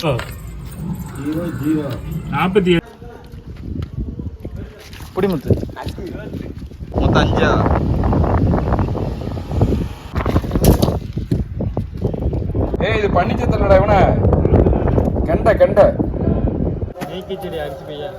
Zero zero நாற்பத்தி ஏழு புடிமுத்து மொத்தம் அஞ்சா? ஏய் இது பண்ணிச்சத்தலடா இவன. கண்ட கண்ட. செடி அரிசி பையா?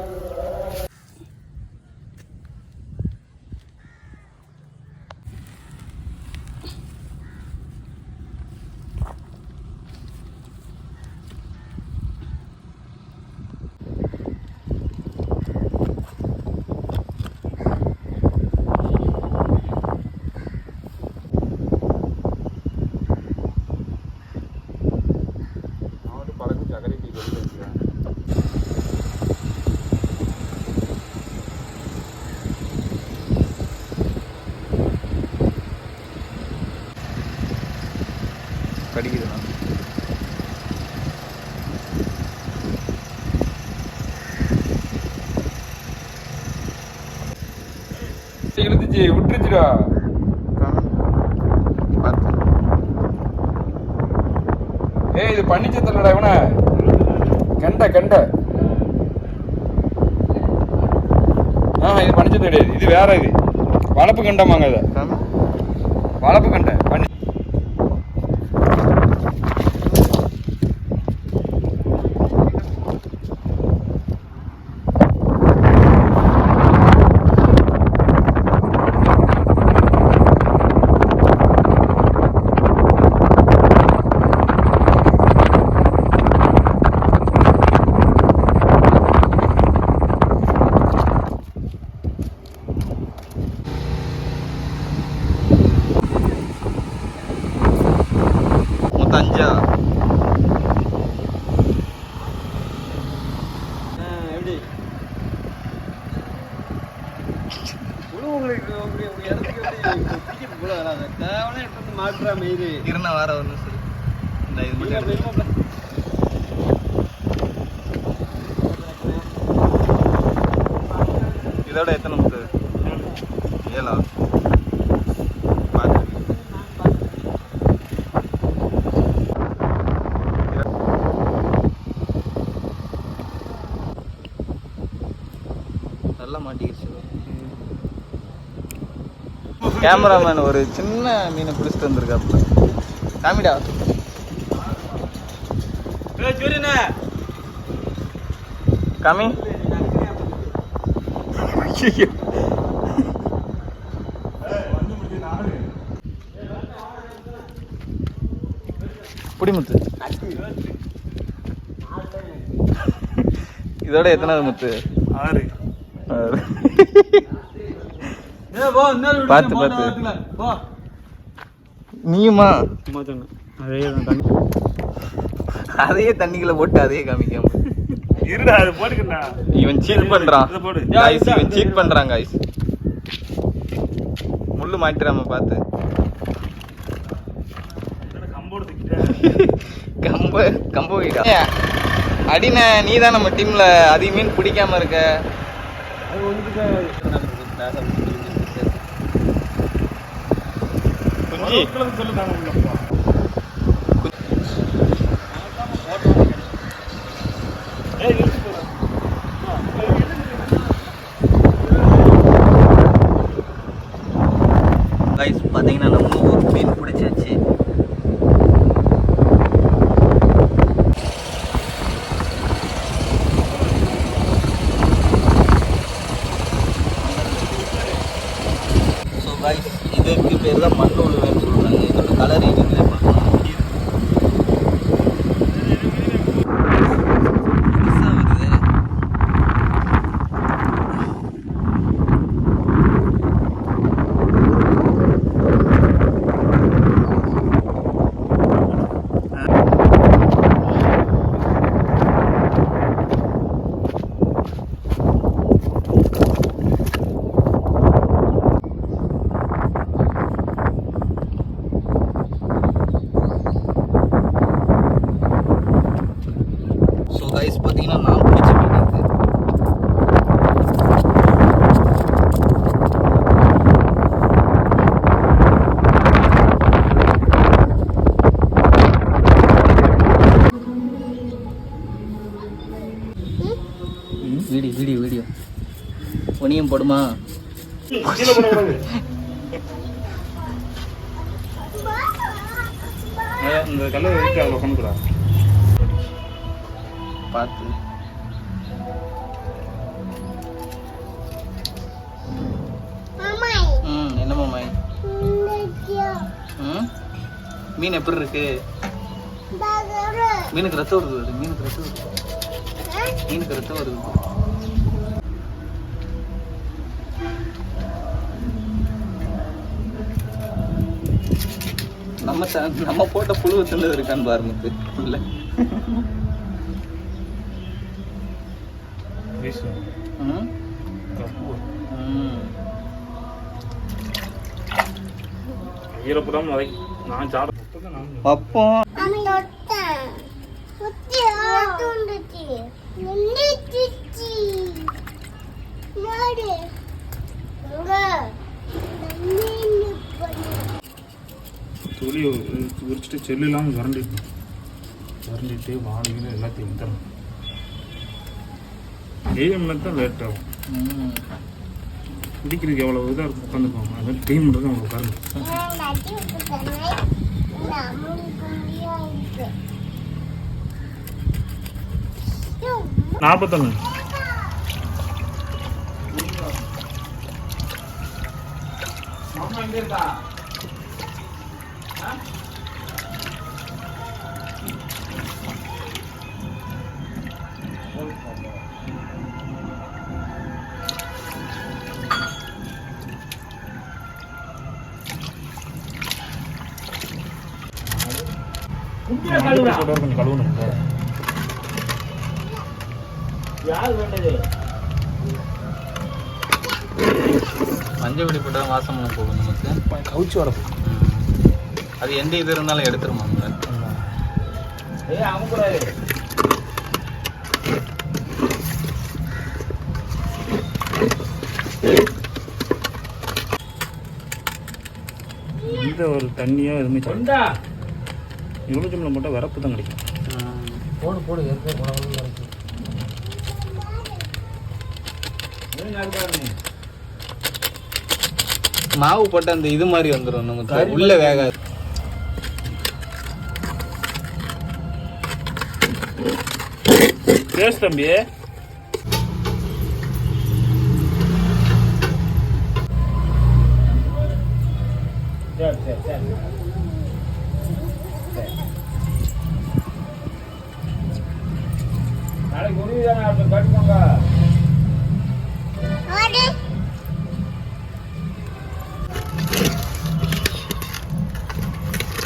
கடிக்குதுண்ணா இழுத்துச்சு விட்டுருச்சுடா. பார்த்து ஏய் இது பண்ணிச்சத்தலடா இவன. கண்ட கண்ட. ஆ இது பண்ணிச்சது கிடையாது இது வேற இது. வளப்பு கண்டமாங்க இதை. வளப்பு கண்ட பண்ணி அஞ்சா எப்படி? உங்களுக்கு உங்க இடத்துக்கு பிடிக்க கூட வராது. தேவையான எடுத்து மாட்டுறா மயிறு. இருண்ணா வேற ஒரு நிமிஷம் இரு. இந்த இது மட்டும் இதோட எத்தனை முத்து ஏழா பார்த்து நல்லா மாட்டிக்கிச்சு. கேமராமேன் ஒரு சின்ன மீனை பிடிச்சிட்டு வந்திருக்காப்புல காமிடா. காமி. புடிமுத்து. இதோட எத்தனாவது முத்து? ஆறு. பார்த்து, பார்த்து. நீயுமா? அதையே தண்ணிக்குள்ள போட்டு அதையே காமிக்காம. இருடா அது போட்டுக்கண்ணா இவன் சீட் பண்றான். யா, இவன் சீட். பண்றான் guys. முள்ளு மாட்டிராம பார்த்து. கம்போடு தூக்கிட்டேன் கம்ப கம்ப அடின நீ தான் நம்ம டீம்ல அதிக மீன் பிடிக்காம இருக்க. அது ஒன்றுக்கு குஞ்சு. சொல்லு தாங்க உள்ளப்பா ஏய் இழுத்து போடா. கைஸ் பார்த்தீங்கன்னா நம்ம ஒரு மீன் பிடிச்சாச்சு போடுமா? இந்த கல்லை இருக்கு அதில் உட்காந்துக்கூடா பார்த்து. ம் என்ன மாமாய்? ம்? மீன் எப்படி இருக்கு? மீனுக்கு ரத்தம் வருது வருது மீனுக்கு ரத்தம் வருது. மீனுக்கு ரத்தம் வருது. நம்ம ச- நம்ம போட்ட புழு தின்னு இருக்கான்னு பாருங்க உள்ள ம் ம் ஈரப்படாம வதை நான் சாட அப்போ துளி உரிச்சிட்டு செல்லு இல்லாமல் விரண்டிட்டு விரண்டிட்டு வாழைகள் எல்லாத்தையும் வந்துடணும் ஏஎம்ல தான் லேட் ஆகும் ம் குடிக்கிறதுக்கு எவ்வளோ இதாக இருக்கும் உட்காந்துக்குவாங்க அது மாதிரி க்ளீன் பண்ணுறது அவங்க உட்காருங்க நாற்பத்தொன்று கொஞ்சம் கழுவணும் மஞ்சள் வெடி போட்டால் வாசம் போகும் நமக்கு. கவுச்சி வர. அது எந்த இது இருந்தாலும் எடுத்துருமாங்க எந்த ஒரு தண்ணியோ எதுவுமே சொல்ல எலுமிச்சம்பழம் போட்டால் வரப்பு தான் கிடைக்கும். போடு போடு எதுக்கு போட மாவு போட்டு அந்த இது மாதிரி வந்துடும் நமக்கு உள்ள வேகாது. பேசு தம்பி.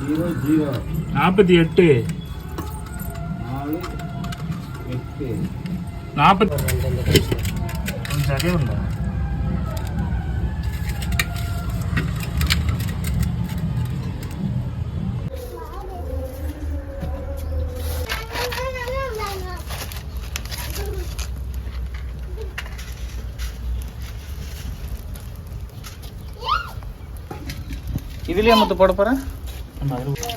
ஜீரோ ஜீரோ நாற்பத்தி எட்டு. நாலு எட்டு. நாற்பத்தி சரியா உண்டா. இதுலயே மட்டும் போட போறேன். ஆமா, அதுல-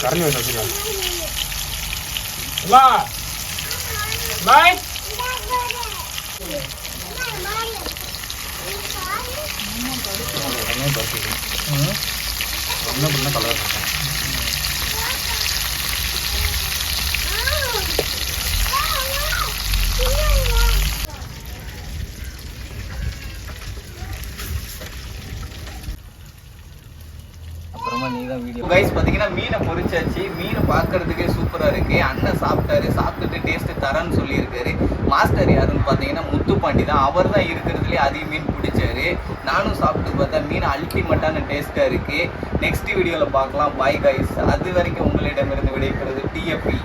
கரண்டி பாய் பசிக்கும் ஒன்றும் பண்ண கலர் அப்புறமா ஆமா நீ தான் வீடியோ கைஸ் மீனை பொரிச்சாச்சு. மீன் பார்க்கறதுக்கே சூப்பராக இருக்கு. அண்ணன் சாப்பிட்டாரு. சாப்பிட்டுட்டு டேஸ்ட் தரேன்னு சொல்லியிருக்காரு. மாஸ்டர் யாருன்னு பார்த்தீங்கன்னா முத்துப்பாண்டி தான். அவர் தான் இருக்கிறதுலே அதிக மீன் பிடிச்சாரு. நானும் சாப்பிட்டு பார்த்தா மீன் அல்டிமேட்டான டேஸ்ட்டாக இருக்கு. நெக்ஸ்ட் வீடியோவில் பார்க்கலாம். பாய் கைஸ் அது வரைக்கும் உங்களிடமிருந்து விடைபெறுவது டிஎப்பி